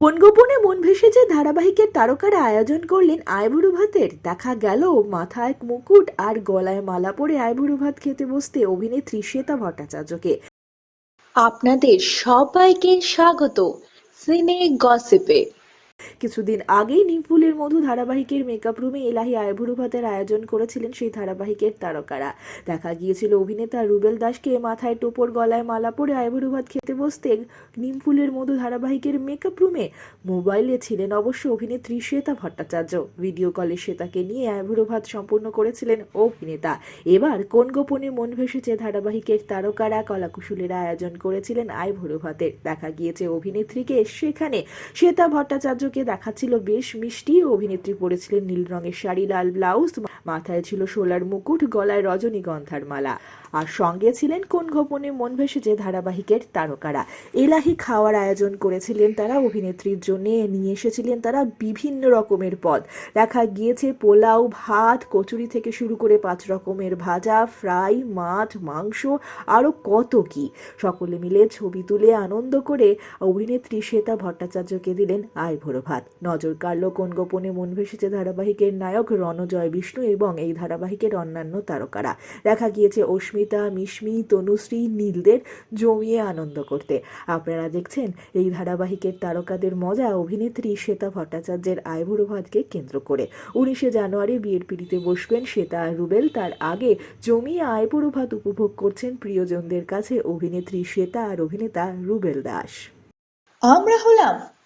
কোন গোপনে মন ভেসেছে ধারাবাহিকের তারকারা আয়োজন করলেন আইবুড়ো ভাতের, দেখা গেল মাথায় মুকুট আর গলায় মালা পরে আইবুড়ো ভাত খেতে বসতে অভিনেত্রী শ্বেতা ভট্টাচার্যকে। আপনাদের সবাইকে স্বাগত। সিনে গসিপে। কিছুদিন আগেই নিমফুলের মধু ধারাবাহিকের মেকআপ রুমে এলাহি আইবুড়ো ভাতের আয়োজন করেছিলেন সেই ধারাবাহিকের তারকারা। দেখা গিয়েছিল অভিনেতা রুবেল দাসকে মাথায় টোপর গলায় মালা পরে আইবুড়ো ভাত খেতে বসতে নিমফুলের মধু ধারাবাহিকের মেকআপ রুমে মোবাইলে ছিলেন অবশ্য অভিনেত্রী শ্বেতা ভট্টাচার্য। ভিডিও কলে শ্বেতাকে নিয়ে আইবুড়ো ভাত সম্পূর্ণ করেছিলেন অভিনেতা। এবার কোন গোপনে মন ভেসেছে ধারাবাহিকের তারকারা কলাকুশলীরা আয়োজন করেছিলেন আইবুড়ো ভাতের। দেখা গিয়েছে অভিনেত্রীকে সেখানে শ্বেতা ভট্টাচার্যকে দেখাচ্ছিল বেশ মিষ্টি অভিনেত্রী পরেছিলেন নীল রঙের শাড়ি, লাল ব্লাউজ, মাথায় ছিল সোলার মুকুট, গলায় রজনীগন্ধার মালা। আর সঙ্গে ছিলেন কোন গোপনে মন ভেসেছে ধারাবাহিকের তারকারা। এলাহি খাওয়ার আয়োজন করেছিলেন তারা, অভিনেত্রীর জন্য নিয়ে এসেছিলেন তারা বিভিন্ন রকমের পদ। দেখা গিয়েছে পোলাও, ভাত, কচুরি থেকে শুরু করে পাঁচ রকমের ভাজা, ফ্রাই, মাছ, মাংস, আরও কত কি। সকলে মিলে ছবি তুলে আনন্দ করে অভিনেত্রী শ্বেতা ভট্টাচার্যকে দিলেন আয় ভোর ভাত নজর কাড়ল কোন গোপনে মন ভেসেছে ধারাবাহিকের নায়ক রণজয় বিষ্ণু এবং এই ধারাবাহিকের অন্যান্য তারকারা। দেখা গিয়েছে অস্মিতা মিশমি তনুশ্রী, নীলদের জমিয়ে আনন্দ করতে। আপনারা দেখছেন এই ধারাবাহিকের তারকাদের মজা অভিনেত্রী শ্বেতা ভট্টাচার্যের আইবুড়ো ভাতকে কেন্দ্র করে। উনিশে জানুয়ারি বিয়ের পিড়িতে বসবেন শ্বেতা রুবেল। তার আগে জমিয়ে ভাত উপভোগ করছেন প্রিয়জনদের কাছে অভিনেত্রী শ্বেতা আর অভিনেতা রুবেল দাস। আমরা হলাম